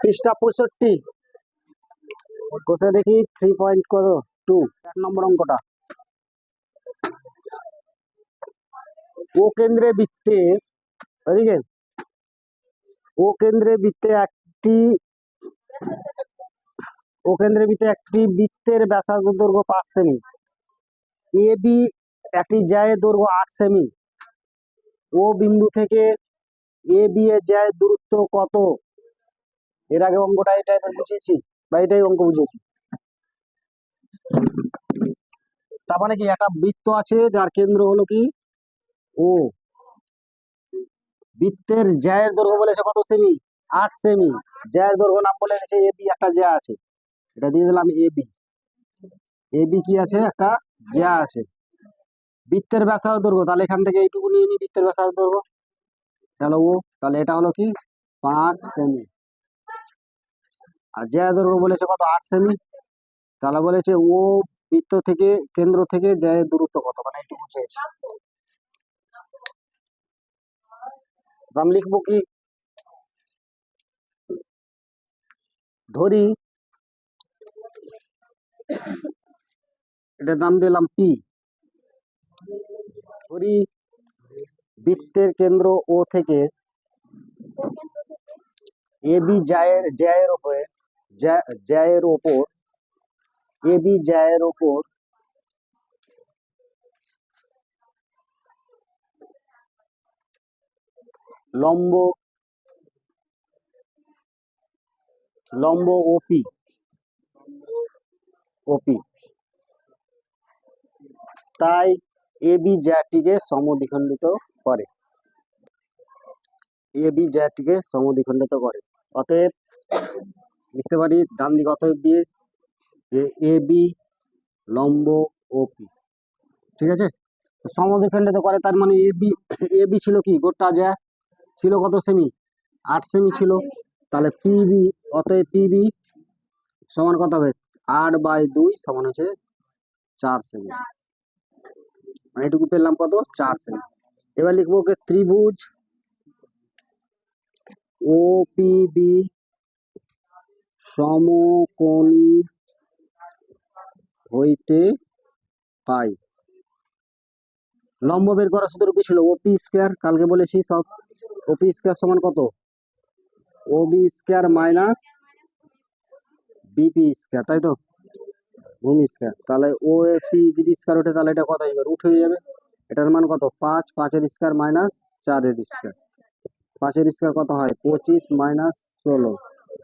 পৃষ্ঠা পঁয়ষট্টি। কোষে দেখি থ্রি পয়েন্ট কত টু এক নম্বর অঙ্কটা। ও কেন্দ্রে বৃত্তে ওদিকে ও কেন্দ্রে বৃত্তে একটি, ও কেন্দ্রে বৃত্তে একটি বৃত্তের ব্যাসার্ধ দৈর্ঘ্য পাঁচ সেমি। এ বি একটি জ্যায়ের দৈর্ঘ্য আট সেমি। ও বিন্দু থেকে এ বি এর জ্যায়ের দূরত্ব কত? এর আগে অঙ্কটা এই টাইপের বুঝিয়েছি বা এটাই অঙ্ক বুঝিয়েছি। তার মানে কি, একটা বৃত্ত আছে যার কেন্দ্র হলো কি? ও। বৃত্তের জ্যায়ের দৈর্ঘ্য বলেছে কত? সেমি। আট সেমি। জ্যায়ের দৈর্ঘ্য নাম বলে এ বি একটা জ্যা আছে। এটা দিয়ে দিলাম এ বি। এ বি কি আছে? একটা জ্যা আছে। বৃত্তের ব্যাসার্ধ দৈর্ঘ্য, তাহলে এখান থেকে এইটুকু নিয়ে নি বৃত্তের ব্যাসার্ধ দৈর্ঘ্য। তাহলে ও, তাহলে এটা হলো কি? পাঁচ সেমি। আর জ্যা দৈর্ঘ্য বলেছে কত, আট সেমি তাহলে বলেছে ও বৃত্ত থেকে, কেন্দ্র থেকে জ্যায়ের দূরত্ব কত? মানে এইটুকু চেয়েছে। আমি লিখব কি? ধরি। এটার নাম দিলাম পি। ধরি। বৃত্তের কেন্দ্র ও থেকে এ বি জায়ের জ্যায়ের ওপরে জ্যা- জ্যায়ের ওপর, এ বি জ্যায়ের ওপর, লম্ব লম্ব ওপি ওপি তাই এ বি জ্যাটিকে সমদ্বিখণ্ডিত করে। এ বি জ্যাটিকে সমদ্বিখণ্ডিত করে। অতএব লিখতে পারি, ডান দিকে অতএব দিয়ে যে এ, বি, লম্ব ও পি। ঠিক আছে? সমদ্বিখণ্ডিত করে, তার মানে এ, বি এ, বি ছিল কি? গোটা জ্যা ছিল কত? সেমি আট সেমি ছিল। তাহলে পিবি অতএব পিবি সমান কত হবে? আট বাই দুই সমান হচ্ছে চার সেমি মানে এটুকু পেলাম কত? চার সেমি এবার লিখব ওকে ত্রিভুজ ও পিবি সমকোণী হইতে পাই। লম্ব বের করার সূত্র কি ছিল? ওপি স্কোয়ার, কালকে বলেছি সব। ওপি স্কোয়ার সমান কত? OB square minus BP square, তাই তো? ভূমি স্কোয়ার। তাহলে ও পি যদি স্কোয়ার ওঠে, তাহলে এটা কত হয়ে রুট হয়ে যাবে। এটার মান কত? পাঁচ, পাঁচের স্কোয়ার মাইনাস চারের স্কোয়ার। পাঁচের স্কোয়ার কত হয়? পঁচিশ মাইনাস ষোলো।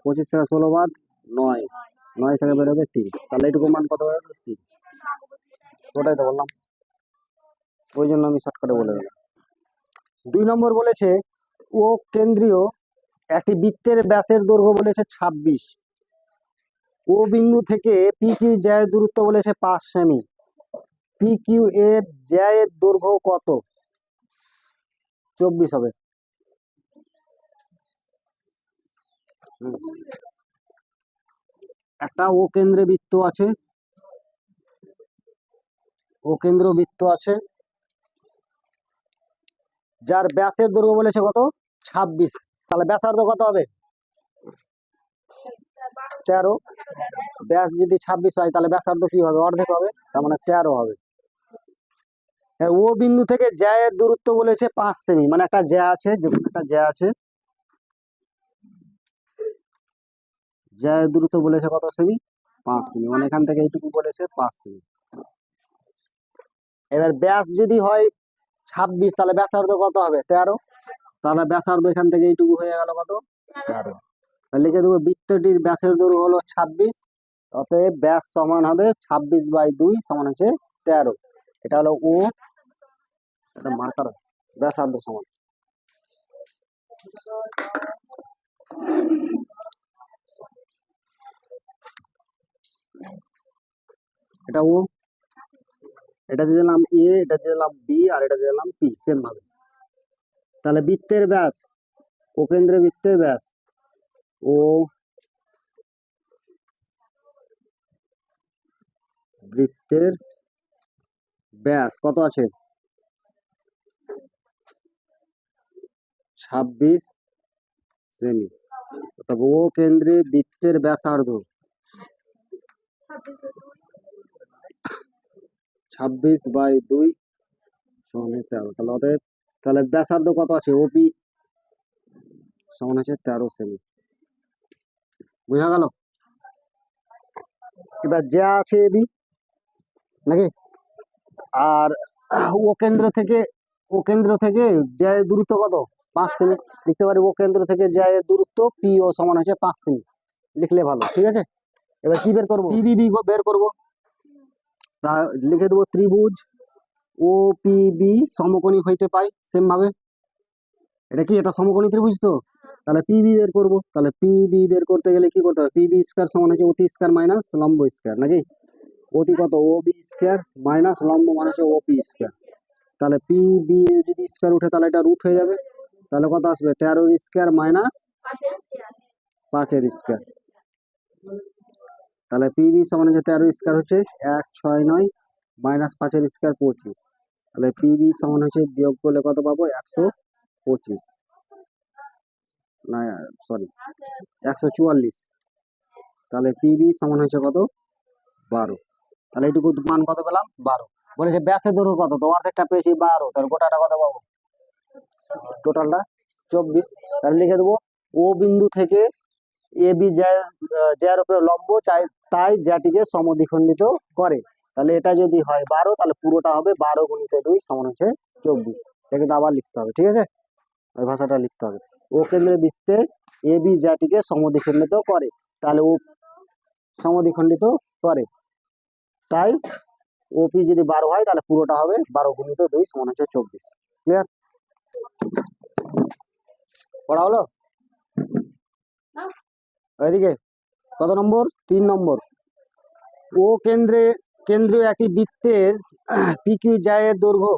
পঁচিশ থেকে ষোলো বাদ নয়। নয় থেকে বেরোবে তিন। তাহলে এটুকু মান কত বেরোবে? তিন। ওটাই তো বললাম। ওই জন্য আমি শর্টকাটে বলে দিলাম। দুই নম্বর বলেছে, ও কেন্দ্রীয় একটি বৃত্তের ব্যাসের দৈর্ঘ্য বলেছে ছাব্বিশ। ও বিন্দু থেকে পি কিউ জ্যায়ের দূরত্ব বলেছে পাঁচ সেমি। পি কিউ এর জ্যায়ের দৈর্ঘ্য কত? চব্বিশ হবে। একটা ও কেন্দ্রে বৃত্ত আছে। ও কেন্দ্র বৃত্ত আছে। যার ব্যাসের দৈর্ঘ্য বলেছে কত? ছাব্বিশ। তাহলে ব্যাসার্ধ কত হবে? তেরো। ব্যাস যদি ছাব্বিশ হয় তাহলে ব্যাসার্ধ কি হবে? অর্ধেক হবে। তার মানে তেরো হবে। হ্যাঁ, ও বিন্দু থেকে জ্যায়ের দূরত্ব বলেছে পাঁচ সেমি। মানে একটা জ্যা আছে যে একটা জ্যা আছে। জ্যায়ের দূরত্ব বলেছে কত সেমি? পাঁচ সেমি। মানে এখান থেকে এইটুকু বলেছে পাঁচ সেমি। এবার ব্যাস যদি হয় ছাব্বিশ তাহলে ব্যাসার্ধ কত হবে? তেরো। তাহলে ব্যাসার্ধ এখান থেকে এইটুকু হয়ে গেল কত? তেরো। তাহলে লিখে দেবো বৃত্তটির ব্যাসের দৈর্ঘ্য হলো ছাব্বিশ অতএব ব্যাস সমান হবে ছাব্বিশ বাই দুই সমান হচ্ছে তেরো। এটা হলো ও এটা মার্কার ব্যাসার্ধ সমান। এটা ও, এটা দিয়ে দিলাম এ এটা দিয়ে দিলাম বি আর এটা দিয়ে দিলাম পি সেম ভাবে। তাহলে বৃত্তের ব্যাস, ও কেন্দ্রে বৃত্তের ব্যাস, ও বৃত্তের ব্যাস কত আছে? ছাব্বিশ সেমি তারপর ও কেন্দ্রে বৃত্তের ব্যাসার্ধ। ছাব্বিশ বাই দুই সমান তেরো। তাহলে অতএব, তাহলে ব্যাসার্ধ কত আছে? ওপি সমান হচ্ছে তেরো সেমি। বোঝা গেল? এবার যা আছে এবি নাকি? আর ও কেন্দ্র থেকে, ও কেন্দ্র থেকে জ্যায়ের দূরত্ব কত? পাঁচ সেমি। লিখতে পারি ও কেন্দ্র থেকে জ্যায়ের দূরত্ব পি ও সমান হচ্ছে পাঁচ সেমি। লিখলে ভালো, ঠিক আছে? এবার কি বের করব? পিবিবি বের করব। তা লিখে দেবো ত্রিভুজ ও পি বি সমকোণী হইতে পাই সেম ভাবে। এটা কি? এটা সমকোণী ত্রিভুজ তো? তাহলে পিবি বের করব। তাহলে পিবি বের করতে গেলে কি করতে হবে? পিবি স্কয়ার সমান হচ্ছে অতি স্কয়ার মাইনাস লম্ব স্কোয়ার নাকি? অতি কত? ও বি স্কোয়ার মাইনাস লম্ব মানে হচ্ছে ও পি স্কয়ার তাহলে পিবি যদি স্কয়ার উঠে তাহলে এটা রুট হয়ে যাবে। তাহলে কত আসবে? তেরোর স্কোয়ার মাইনাস পাঁচের স্কয়ার তাহলে পিবি সমান হচ্ছে তেরো স্কয়ার হচ্ছে এক ছয় নয় মাইনাস পাঁচের স্কয়ার পঁচিশ। তাহলে পিবি সমান হচ্ছে বিয়োগ করলে কত পাবো? একশো পঁচিশ। না সরি একশো চুয়াল্লিশ। তাহলে পিবি সমান হচ্ছে কত? বারো। তাহলে এটুকু মান কত পেলাম? বারো। বলেছে ব্যাসের দৈর্ঘ্য কত? তো অর্ধেকটা পেয়েছি বারো। তাহলে গোটাটা কত পাবো? টোটালটা চব্বিশ। তাহলে লিখে দেবো, ও বিন্দু থেকে এ বি জ্যার উপরে লম্ব চাই তাই জ্যাটিকে সমদ্বিখণ্ডিত করে। তাহলে এটা যদি হয় বারো, তাহলে পুরোটা হবে বারো গুণিত দুই সমান হচ্ছে চব্বিশ। এটা কিন্তু আবার লিখতে হবে, ঠিক আছে? ওই ভাষাটা লিখতে হবে। ও কেন্দ্রের বৃত্তে এ বি জ্যাটিকে সমদ্বিখণ্ডিত করে। তাহলে ও সমদ্বিখণ্ডিত করে। তাই ওপি যদি বারো হয়, তাহলে পুরোটা হবে বারো গুণিত দুই সমান হচ্ছে চব্বিশ। ক্লিয়ার পড়া হলো? এদিকে, কত নম্বর? তিন নম্বর। ও কেন্দ্রে, কেন্দ্রীয় একটি বৃত্তের পিকিউ জায়ের দৈর্ঘ্য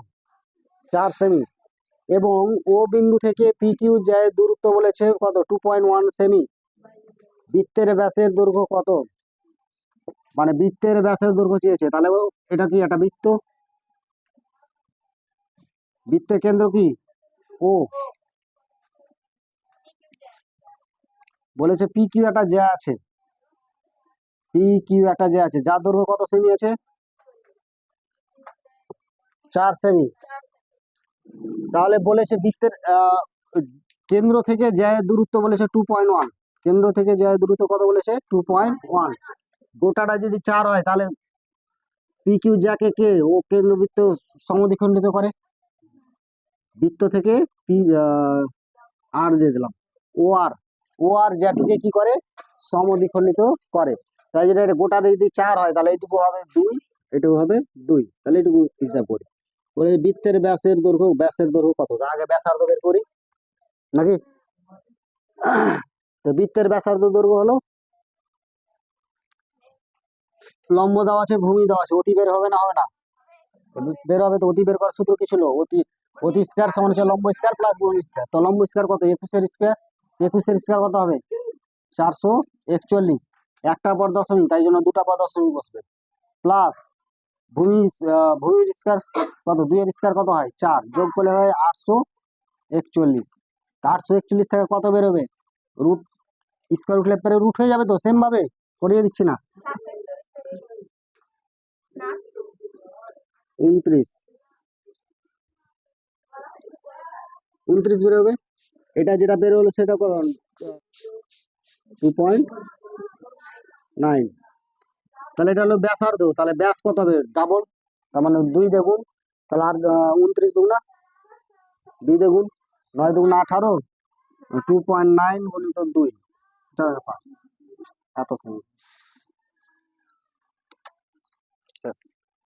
চার সেমি এবং ও বিন্দু থেকে পিকিউ জায়ের দূরত্ব বলেছে কত? টু পয়েন্ট ওয়ান সেমি। বৃত্তের ব্যাসের দৈর্ঘ্য কত? মানে বৃত্তের ব্যাসের দৈর্ঘ্য চেয়েছে। তাহলে এটা কি একটা বৃত্ত? বৃত্তের কেন্দ্র কি? ও বলেছে, পি কিউ একটা যে আছে। পি কিউ একটা যে আছে। যার দৈর্ঘ্য কত সেমি আছে? চার সেমি। তাহলে বলেছে, বৃত্তের কেন্দ্র থেকে যে দূরত্ব বলেছে টু পয়েন্ট ওয়ান কেন্দ্র থেকে যে দূরত্ব কত বলেছে? টু পয়েন্ট ওয়ান গোটাটা যদি চার হয়, তাহলে পি কিউ যাকে কে? ও কেন্দ্রবৃত্ত সমদ্বিখণ্ডিত করে। বৃত্ত থেকে পি আর দিয়ে দিলাম। ও আর ও আর জ্যাটিকে কি করে? সমদ্বিখণ্ডিত করে। তাই জন্য এটা গোটা যদি চার হয়, তাহলে এইটুকু হবে দুই এটুকু হবে দুই। তাহলে এটুকু হিসাব করি। বলে বৃত্তের ব্যাসের দৈর্ঘ্য ব্যাসের দৈর্ঘ্য কত? আগে ব্যাসার্ধ বের করি। নাকি? তো বৃত্তের ব্যাসার্ধ দৈর্ঘ্য হলো লম্ব দেওয়া আছে, ভূমি দেওয়া আছে। অতি বের হবে না হবে না। বের হবে তো অতি বের করার সূত্র কি ছিল অতি অতি স্কয়ার সমান হচ্ছে লম্ব স্কয়ার প্লাস ভূমি স্কয়ার তো লম্ব স্কয়ার কত? একুশের স্কয়ার একুশের স্কয়ার কত হবে? চারশো একচল্লিশ। একটা পর দশমিক, তাই জন্য দুটা পর দশমিক বসবে। প্লাস ভূমি ভূমির স্কয়ার কত? দুইয়ের স্কয়ার কত হয়? চার। যোগ করলে হয় আটশো একচল্লিশ। আটশো একচল্লিশ থেকে কত বেরোবে? রুট স্কয়ার উঠলে পরে রুট হয়ে যাবে তো? সেম ভাবে? করিয়ে দিচ্ছি না? উনত্রিশ। উনত্রিশ বেরোবে? এটা যেটা বেরোলো সেটা কত টু পয়েন্ট নাইন তাহলে এটা হলো ব্যাসার্ধ। তাহলে ব্যাস কত হবে? ডাবল তার মানে দুই দেখুন তাহলে আর উনত্রিশ দুগুণা দুই দেখুন নয় দুগুণা আঠারো। টু পয়েন্ট নাইন গুণিত দুই। পাঁচ এত শেষ।